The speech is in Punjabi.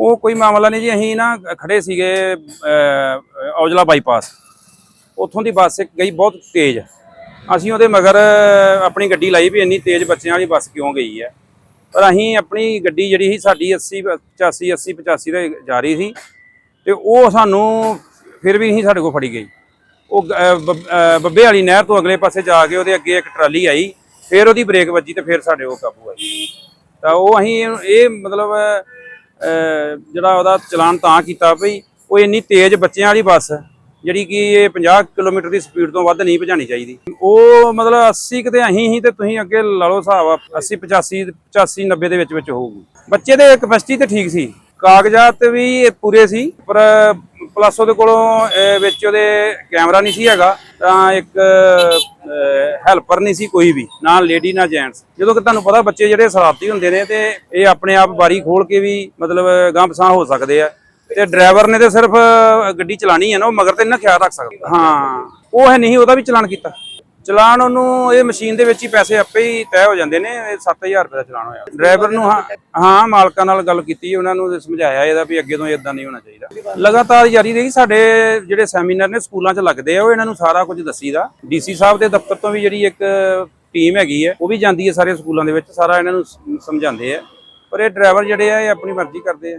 ਉਹ ਕੋਈ ਮਾਮਲਾ ਨਹੀਂ ਜੀ, ਅਸੀਂ ਨਾ ਖੜੇ ਸੀਗੇ ਔਜਲਾ ਬਾਈਪਾਸ। ਉੱਥੋਂ ਦੀ ਬੱਸ ਇੱਕ ਗਈ ਬਹੁਤ ਤੇਜ਼। ਅਸੀਂ ਉਹਦੇ ਮਗਰ ਆਪਣੀ ਗੱਡੀ ਲਾਈ ਵੀ ਇੰਨੀ ਤੇਜ਼ ਬੱਚਿਆਂ ਵਾਲੀ ਬੱਸ ਕਿਉਂ ਗਈ ਹੈ। ਪਰ ਅਸੀਂ ਆਪਣੀ ਗੱਡੀ ਜਿਹੜੀ ਸੀ, ਸਾਡੀ 80 85 80 85 ਦੇ ਜਾ ਰਹੀ ਸੀ। ਤੇ ਉਹ ਸਾਨੂੰ ਫਿਰ ਵੀ ਨਹੀਂ ਸਾਡੇ ਕੋਲ ਫੜੀ ਗਈ। ਉਹ ਬੱਬੇ ਵਾਲੀ ਨਹਿਰ ਤੋਂ ਅਗਲੇ ਪਾਸੇ ਜਾ ਕੇ ਉਹਦੇ ਅੱਗੇ ਇੱਕ ਟਰਾਲੀ ਆਈ, ਫਿਰ ਉਹਦੀ ਬ੍ਰੇਕ ਵੱਜੀ ਤੇ ਫਿਰ ਸਾਡੇ ਉਹ ਕਾਬੂ ਆਈ। ਤਾਂ ਉਹ ਅਸੀਂ ਇਹ ਮਤਲਬ ਜਿਹੜਾ ਉਹਦਾ ਚਲਾਨ ਤਾਂ ਕੀਤਾ ਭਈ ਉਹ ਇੰਨੀ ਤੇਜ਼ ਬੱਚਿਆਂ ਵਾਲੀ ਬੱਸ ਜਿਹੜੀ ਕਿ ਇਹ 50 ਕਿਲੋਮੀਟਰ ਦੀ ਸਪੀਡ ਤੋਂ ਵੱਧ ਨਹੀਂ ਭਜਾਣੀ ਚਾਹੀਦੀ। ਉਹ ਮਤਲਬ 80 ਕਿਤੇ ਅਸੀਂ ਹੀ ਤੇ ਤੁਸੀਂ ਅੱਗੇ ਲਾ ਲਓ ਹਿਸਾਬ 80 85 85 90 ਦੇ ਵਿੱਚ ਵਿੱਚ ਹੋਊਗੀ। ਬੱਚੇ ਦੇ ਕਪੈਸਿਟੀ ਤੇ ਠੀਕ ਸੀ, ਕਾਗਜ਼ਾਤ ਵੀ ਪੂਰੇ ਸੀ, ਪਰ ਪਲੱਸ ਉਹਦੇ ਕੋਲੋਂ ਵਿੱਚ ਉਹਦੇ ਕੈਮਰਾ ਨਹੀਂ ਸੀ ਹੈਗਾ, ਤਾਂ ਇੱਕ ਹੈਲਪਰ ਨਹੀਂ ਸੀ ਕੋਈ ਵੀ, ਨਾ ਲੇਡੀ, ਨਾ ਜੈਂਟਸ। ਜਦੋਂ ਕਿ ਤੁਹਾਨੂੰ ਪਤਾ ਬੱਚੇ ਜਿਹੜੇ ਸ਼ਰਾਰਤੀ ਹੁੰਦੇ ਨੇ ਤੇ ਇਹ ਆਪਣੇ ਆਪ ਬਾਰੀ ਖੋਲ ਕੇ ਵੀ ਮਤਲਬ ਗਾਂਹ ਪਸਾਹ ਹੋ ਸਕਦੇ ਆ। ਤੇ ਡਰਾਈਵਰ ਨੇ ਤੇ ਸਿਰਫ ਗੱਡੀ ਚਲਾਣੀ ਹੈ ਨਾ, ਉਹ ਮਗਰ ਤੇ ਨਾ ਖਿਆਲ ਰੱਖ ਸਕਦਾ। ਹਾਂ, ਉਹ ਹੈ ਨਹੀਂ, ਉਹਦਾ ਵੀ ਚਲਾਨ ਕੀਤਾ। ਚਲਾਨ ਉਹਨੂੰ ਇਹ ਮਸ਼ੀਨ ਦੇ ਵਿੱਚ ਹੀ ਪੈਸੇ ਆਪੇ ਹੀ ਤੈਅ ਹੋ ਜਾਂਦੇ ਨੇ, ਇਹ 7000 ਰੁਪਏ ਦਾ ਚਲਾਨ ਹੋਇਆ। ਡਰਾਈਵਰ ਨੂੰ ਹਾਂ ਹਾਂ, ਮਾਲਕਾਂ ਨਾਲ ਗੱਲ ਕੀਤੀ, ਉਹਨਾਂ ਨੂੰ ਸਮਝਾਇਆ ਇਹਦਾ ਵੀ ਅੱਗੇ ਤੋਂ ਇਦਾਂ ਨਹੀਂ ਹੋਣਾ ਚਾਹੀਦਾ। ਲਗਾਤਾਰ ਜਾਰੀ ਰਹੀ, ਸਾਡੇ ਜਿਹੜੇ ਸੈਮੀਨਾਰ ਨੇ ਸਕੂਲਾਂ 'ਚ ਲੱਗਦੇ ਆ, ਉਹ ਇਹਨਾਂ ਨੂੰ ਸਾਰਾ ਕੁਝ ਦੱਸੀਦਾ। ਡੀਸੀ ਸਾਹਿਬ ਦੇ ਦਫ਼ਤਰ ਤੋਂ ਵੀ ਜਿਹੜੀ ਇੱਕ ਟੀਮ ਹੈਗੀ ਹੈ, ਉਹ ਵੀ ਜਾਂਦੀ ਹੈ ਸਾਰੇ ਸਕੂਲਾਂ ਦੇ ਵਿੱਚ, ਸਾਰਾ ਇਹਨਾਂ ਨੂੰ ਸਮਝਾਉਂਦੇ ਆ। ਪਰ ਇਹ ਡਰਾਈਵਰ ਜਿਹੜੇ ਆ, ਇਹ ਆਪਣੀ ਮਰਜ਼ੀ ਕਰਦੇ ਆ।